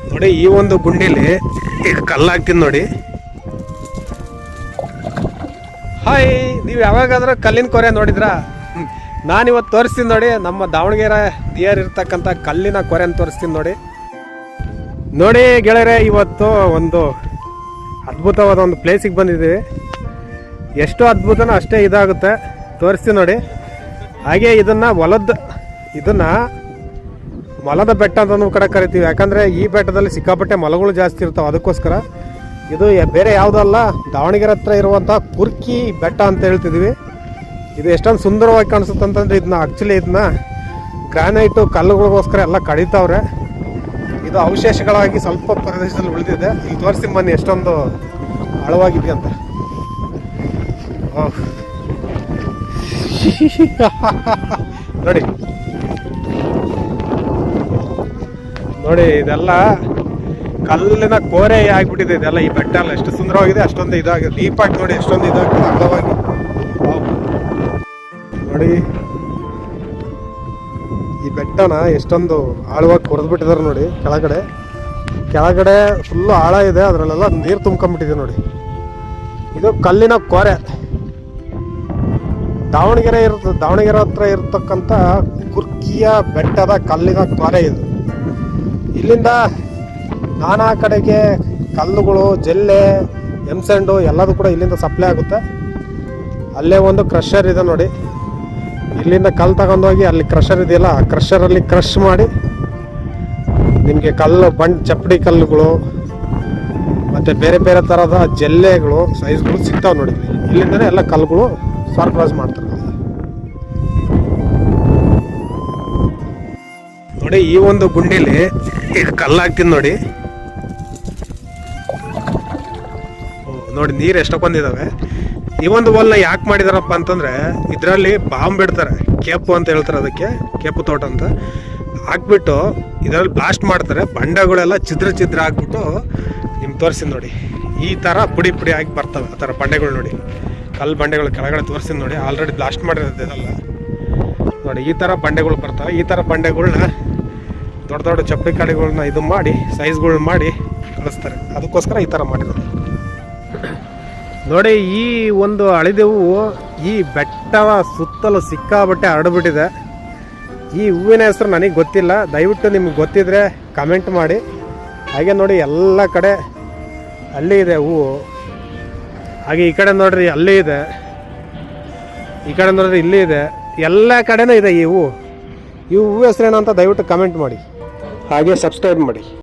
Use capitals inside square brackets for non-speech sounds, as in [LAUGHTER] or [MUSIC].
ನೋಡಿ, ಈ ಒಂದು ಗುಂಡಿಲಿ ಈಗ ಕಲ್ಲಾಗ್ತೀನಿ ನೋಡಿ. ಹಾಯ್, ನೀವು ಯಾವಾಗಾದ್ರೂ ಕಲ್ಲಿನ ಕೊರೆ ನೋಡಿದ್ರಾ? ನಾನು ಇವತ್ತು ತೋರಿಸ್ತೀನಿ ನೋಡಿ, ನಮ್ಮ ದಾವಣಗೆರೆ ದಿಯರ್ ಇರ್ತಕ್ಕಂಥ ಕಲ್ಲಿನ ಕೊರೆನ ತೋರಿಸ್ತೀನಿ ನೋಡಿ. ನೋಡಿ ಗೆಳೆಯರೆ, ಇವತ್ತು ಒಂದು ಅದ್ಭುತವಾದ ಒಂದು ಪ್ಲೇಸಿಗೆ ಬಂದಿದ್ದೀವಿ. ಎಷ್ಟು ಅದ್ಭುತನೋ ಅಷ್ಟೇ ಇದಾಗುತ್ತೆ. ತೋರಿಸ್ತೀನಿ ನೋಡಿ. ಹಾಗೆ ಇದನ್ನು ಹೊಲದ ಇದನ್ನು ಮೊಲದ ಬೆಟ್ಟ ಅಂತ ಕಡೆ ಕರಿತೀವಿ. ಯಾಕಂದರೆ ಈ ಬೆಟ್ಟದಲ್ಲಿ ಸಿಕ್ಕಾಪಟ್ಟೆ ಮಲಗಳು ಜಾಸ್ತಿ ಇರ್ತಾವೆ. ಅದಕ್ಕೋಸ್ಕರ ಇದು ಬೇರೆ ಯಾವುದಲ್ಲ ದಾವಣಗೆರೆ ಹತ್ರ ಇರುವಂಥ ಕುರ್ಕಿ ಬೆಟ್ಟ ಅಂತ ಹೇಳ್ತಿದ್ವಿ. ಇದು ಎಷ್ಟೊಂದು ಸುಂದರವಾಗಿ ಕಾಣಿಸುತ್ತೆ ಅಂತಂದ್ರೆ ಇದನ್ನ ಆ್ಯಕ್ಚುಲಿ ಇದನ್ನ ಗ್ರಾನೈಟು ಕಲ್ಲುಗಳಿಗೋಸ್ಕರ ಎಲ್ಲ ಕಡಿತಾವ್ರೆ. ಇದು ಅವಶೇಷಗಳಾಗಿ ಸ್ವಲ್ಪ ಪ್ರದೇಶದಲ್ಲಿ ಉಳಿದಿದೆ. ಇಲ್ಲಿ ತೋರಿಸಿ ಬನ್ನಿ ಎಷ್ಟೊಂದು ಆಳವಾಗಿದೆ ಅಂತ. ಓಹ್. [LAUGHS] ನೋಡಿ. ನೋಡಿ, ಇದೆಲ್ಲ ಕಲ್ಲಿನ ಕೋರೆ ಆಗ್ಬಿಟ್ಟಿದೆ ಇದೆಲ್ಲ ಈ ಬೆಟ್ಟ ಎಲ್ಲ ಎಷ್ಟು ಸುಂದರವಾಗಿದೆ, ಅಷ್ಟೊಂದು ಇದಾಗಿದೆ. ದೀಪ ನೋಡಿ, ಎಷ್ಟೊಂದು ಇದಾಗಿದೆ ಅಗಲವಾಗಿ. ನೋಡಿ, ಈ ಬೆಟ್ಟನ ಎಷ್ಟೊಂದು ಆಳವಾಗಿ ಕೊರೆದ್ಬಿಟ್ಟಿದ್ದಾರೆ ನೋಡಿ, ಕೆಳಗಡೆ. ಕೆಳಗಡೆ ಫುಲ್ಲು ಆಳ ಇದೆ, ಅದರಲ್ಲೆಲ್ಲ ನೀರು ತುಂಬ್ಕೊಂಡ್ಬಿಟ್ಟಿದೆ ನೋಡಿ. ಇದು ಕಲ್ಲಿನ ಕೋರೆ. ದಾವಣಗೆರೆ ಇರ್ತ ದಾವಣಗೆರೆ ಹತ್ರ ಇರತಕ್ಕಂಥ ಕುರ್ಕಿಯ ಬೆಟ್ಟದ ಕಲ್ಲಿನ ಕೋರೆ ಇದು. ಇಲ್ಲಿಂದ ನಾನಾ ಕಡೆಗೆ ಕಲ್ಲುಗಳು, ಜಲ್ಲೆ, ಎಂಸೆಂಡು ಎಲ್ಲದೂ ಕೂಡ ಇಲ್ಲಿಂದ ಸಪ್ಲೈ ಆಗುತ್ತೆ. ಅಲ್ಲೇ ಒಂದು ಕ್ರಷರ್ ಇದೆ ನೋಡಿ. ಇಲ್ಲಿಂದ ಕಲ್ಲು ತಗೊಂಡೋಗಿ ಅಲ್ಲಿ ಕ್ರಷರ್ ಇದೆಯಲ್ಲ, ಆ ಕ್ರಷರಲ್ಲಿ ಕ್ರಷ್ ಮಾಡಿ ನಿಮಗೆ ಕಲ್ಲು, ಬಂಡ್, ಚಪ್ಪಡಿ ಕಲ್ಲುಗಳು, ಮತ್ತು ಬೇರೆ ಬೇರೆ ಥರದ ಜಲ್ಲೆಗಳು ಸೈಜ್ಗಳು ಸಿಗ್ತಾವೆ ನೋಡಿ. ಇಲ್ಲಿ. ಇಲ್ಲಿಂದನೇ ಎಲ್ಲ ಕಲ್ಲುಗಳು ಸರ್ಪ್ರೈಸ್ ಮಾಡ್ತಾರೆ. ನೋಡಿ, ಈ ಒಂದು ಗುಂಡಿಲಿ ಈಗ ಕಲ್ಲಾಗ್ತೀನಿ ನೋಡಿ. ನೋಡಿ, ನೀರು ಎಷ್ಟೊಂದಿದಾವೆ ಈ ಒಂದು ಹೊಲ್ನ ಯಾಕೆ ಮಾಡಿದಾರಪ್ಪ ಅಂತಂದ್ರೆ, ಇದರಲ್ಲಿ ಬಾಂಬ್ ಬಿಡ್ತಾರೆ ಕೇಪು ಅಂತ ಹೇಳ್ತಾರೆ ಅದಕ್ಕೆ, ಕೇಪು ತೋಟ ಅಂತ. ಹಾಕ್ಬಿಟ್ಟು ಇದರಲ್ಲಿ ಬ್ಲಾಸ್ಟ್ ಮಾಡ್ತಾರೆ, ಬಂಡೆಗಳೆಲ್ಲ ಚಿದ್ರ ಚಿದ್ರ ಹಾಕ್ಬಿಟ್ಟು ನಿಮ್ಗೆ ತೋರಿಸಿ ನೋಡಿ. ಈ ಥರ ಪುಡಿ ಪುಡಿ ಆಗಿ ಬರ್ತವೆ, ಆ ಥರ ಬಂಡೆಗಳು ನೋಡಿ. ಕಲ್ಲು ಬಂಡೆಗಳು ಕೆಳಗಡೆ ತೋರಿಸಿ ನೋಡಿ ಆಲ್ರೆಡಿ ಬ್ಲಾಸ್ಟ್ ಮಾಡಿರೋದು ಇದೆಲ್ಲ. ನೋಡಿ, ಈ ಥರ ಬಂಡೆಗಳು ಬರ್ತವೆ, ಈ ಥರ ಬಂಡೆಗಳ್ನ ದೊಡ್ಡ ದೊಡ್ಡ ಚಪ್ಪಲಿ ಕಾಡಿಗಳನ್ನ ಇದು ಮಾಡಿ ಸೈಜ್ಗಳನ್ನ ಮಾಡಿ ಕಳಿಸ್ತಾರೆ. ಅದಕ್ಕೋಸ್ಕರ ಈ ಥರ ಮಾಡಿರೋದು. ನೋಡಿ, ಈ ಒಂದು ಅಳಿದೆವು ಈ ಬೆಟ್ಟದ ಸುತ್ತಲೂ ಸಿಕ್ಕಾಬಟ್ಟೆ ಹರಡ್ಬಿಟ್ಟಿದೆ. ಈ ಹೂವಿನ ಹೆಸರು ನನಗೆ ಗೊತ್ತಿಲ್ಲ. ದಯವಿಟ್ಟು ನಿಮ್ಗೆ ಗೊತ್ತಿದ್ರೆ ಕಮೆಂಟ್ ಮಾಡಿ. ಹಾಗೆ ನೋಡಿ, ಎಲ್ಲ ಕಡೆ ಅಲ್ಲಿ ಇದೆ ಹೂವು. ಹಾಗೆ ಈ ಕಡೆ ನೋಡ್ರಿ, ಅಲ್ಲಿ ಇದೆ. ಈ ಕಡೆ ನೋಡ್ರಿ, ಇಲ್ಲಿ ಇದೆ. ಎಲ್ಲ ಕಡೆನೂ ಇದೆ ಈ ಹೂವು. ಈ ಹೂವು ಅಂತ ದಯವಿಟ್ಟು ಕಮೆಂಟ್ ಮಾಡಿ. ಹಾಗೆ ಸಬ್ಸ್ಕ್ರೈಬ್ ಮಾಡಿ.